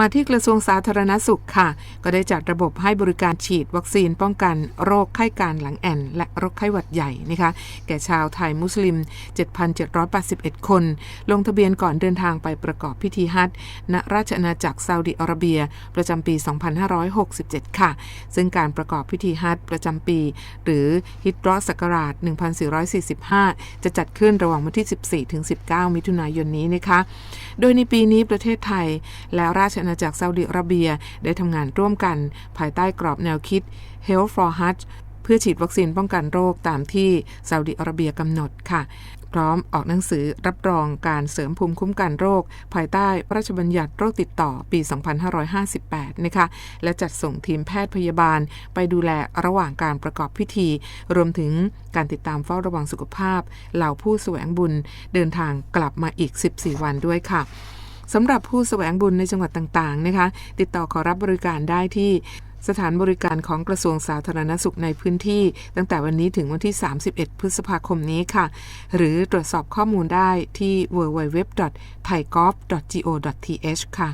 มาที่กระทรวงสาธารณสุขค่ะ ก็ได้จัดระบบให้บริการฉีดวัคซีนป้องกันโรคไข้การหลังแอนและโรคไข้หวัดใหญ่นะคะ แก่ชาวไทยมุสลิม 7,781 คน ลงทะเบียนก่อนเดินทางไปประกอบพิธีฮัจญ์ณราชอาณาจักรซาอุดิอาระเบีย ประจำปี 2567 ค่ะ ซึ่งการประกอบพิธีฮัจญ์ประจำปี หรือฮิตรอศักราช 1445 จะจัดขึ้นระหว่างวันที่ 14-19 มิถุนายนนี้นะคะ โดยในปีนี้ประเทศไทยและราชอาณาจักรซาอุดิอาระเบีย ได้ทำงานร่วมกัน ภายใต้กรอบแนวคิด Health for Hajj เพื่อฉีดวัคซีนป้องกันโรคตามที่ซาอุดิอาระเบียกำหนดค่ะ พร้อมออกหนังสือรับรองการเสริมภูมิคุ้มกันโรค ภายใต้พระราชบัญญัติโรคติดต่อปี 2558 นะคะ และจัดส่งทีมแพทย์พยาบาลไปดูแลระหว่างการประกอบพิธี รวมถึงการติดตามเฝ้าระวังสุขภาพ เหล่าผู้แสวงบุญเดินทางกลับมาอีก 14 วันด้วยค่ะ สำหรับผู้แสวงบุญในจังหวัดต่างๆนะคะ ติดต่อขอรับบริการได้ที่สถานบริการของกระทรวงสาธารณสุขในพื้นที่ ตั้งแต่วันนี้ถึงวันที่ 31 พฤษภาคมนี้ค่ะ หรือตรวจสอบข้อมูลได้ที่ www.thaigov.go.th ค่ะ